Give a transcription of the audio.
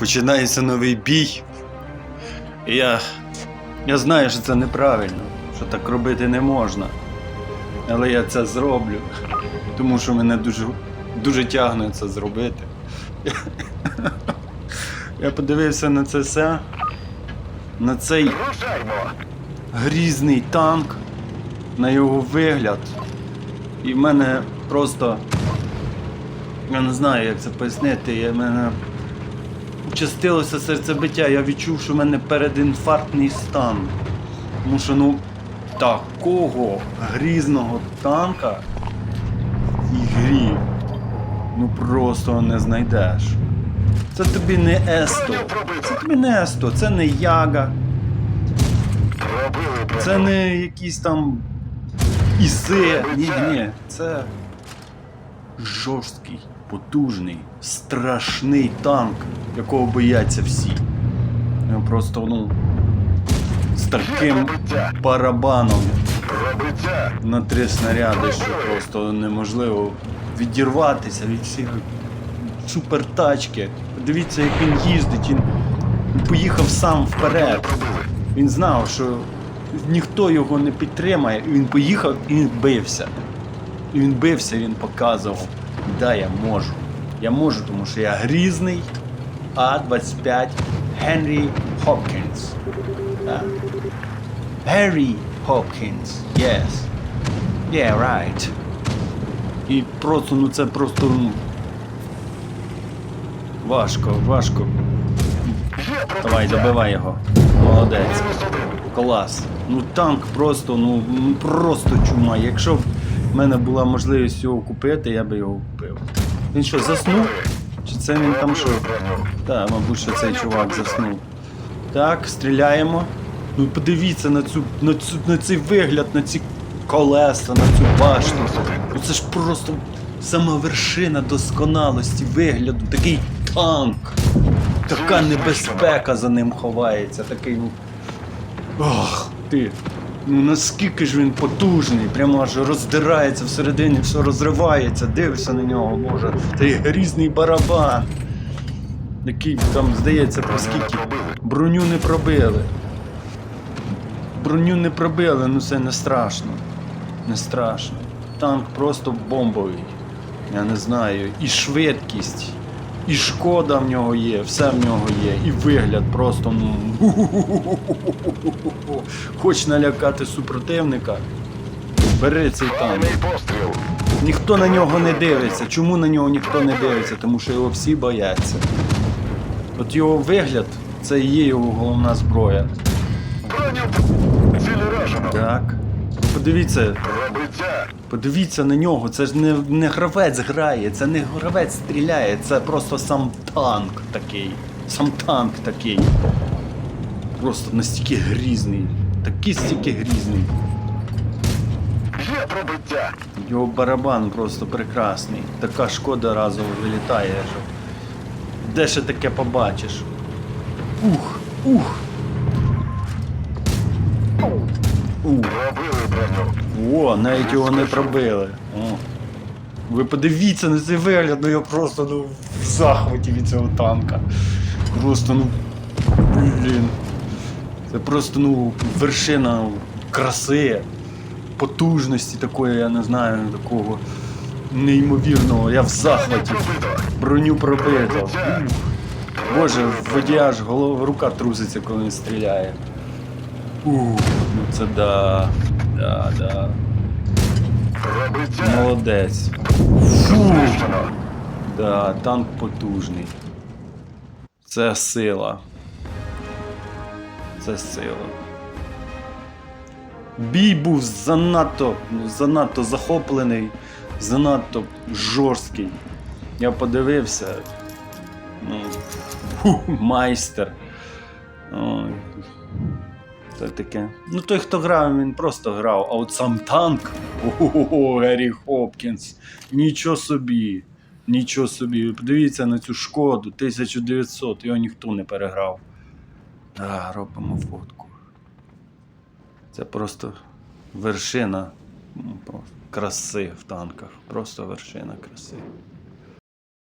починається новий бій. Я. Я знаю, що це неправильно, що так робити не можна. Але я це зроблю. Тому що мене дуже, дуже тягне це зробити. Я подивився на це все. На цей грізний танк, на його вигляд. І в мене просто. Я не знаю, як це пояснити. Я мене участилося серцебиття. Я відчув, що в мене передінфарктний стан. Тому що, ну, такого грізного танка в ігрі ну просто не знайдеш. Це тобі не Есто. Це тобі не Есто, це не Яга. Це не якісь там іси. Ні, ні, це жорсткий, потужний, страшний танк, якого бояться всі. Він просто, ну, з таким барабаном на три снаряди, що просто неможливо відірватися від всіх супертачки. Подивіться, як він їздить, він поїхав сам вперед. Він знав, що ніхто його не підтримає, і він поїхав і бився. І він бився, він показував, да, я можу. Я можу, тому що я грізний А-25 Генрі Хопкінс. Да. Генрі Хопкінс, yes. Yeah, right. І просто, ну це просто ну, важко, важко. Давай, добивай його. Молодець. Клас. Ну танк просто, ну просто чума. Якщо в мене була можливість його купити, я би його купив. Він що, заснув? Чи це він там що? Так, мабуть, що цей чувак заснув. Так, стріляємо. Ну подивіться на цю, на цю на цей вигляд, на ці колеса, на цю башту. Ну це ж просто сама вершина досконалості вигляду, такий танк. Така небезпека за ним ховається, такий. ну, Ох, ти. Ну наскільки ж він потужний, прямо аж роздирається всередині, все розривається, дивишся на нього, боже. Цей грізний барабан. Який там, здається, по скільки. Броню не пробили. Броню не пробили, ну це не страшно. Не страшно. Танк просто бомбовий. Я не знаю. І швидкість, і шкода в нього є, все в нього є. І вигляд просто ну. Хоч налякати супротивника. Бери цей танк. Ніхто на нього не дивиться. Чому на нього ніхто не дивиться? Тому що його всі бояться. От його вигляд це і є його головна зброя. Так. Подивіться, подивіться на нього. Це ж не, не гравець грає, це не гравець стріляє, це просто сам танк такий. Сам танк такий. Просто настільки грізний. Такий стільки грізний. Є пробиття! Його барабан просто прекрасний. Така шкода разом вилітає. Що... Де ще таке побачиш? Ух, ух. Ух. О, навіть його не пробили. О. Ви подивіться на цей вигляд, ну я просто ну, в захваті від цього танка. Просто, ну. Блін. Це просто ну, вершина краси, потужності такої, я не знаю, такого неймовірного. Я в захваті. Броню пробито. Боже, в воді аж голова, рука труситься, коли він стріляє. Ух, ну це да. Да, да. Молодець. Знищено! Да, танк потужний. Це сила. Це сила. Бій був занадто, занадто захоплений, занадто жорсткий. Я подивився. Ну, фу, майстер. Ой. Це таке. Ну той, хто грав, він просто грав, а от сам танк. Ого, Геррі Хопкінс. Нічого собі. Нічого собі. Подивіться на цю шкоду 1900, його ніхто не переграв. А, робимо фотку. Це просто вершина ну, краси в танках. Просто вершина краси.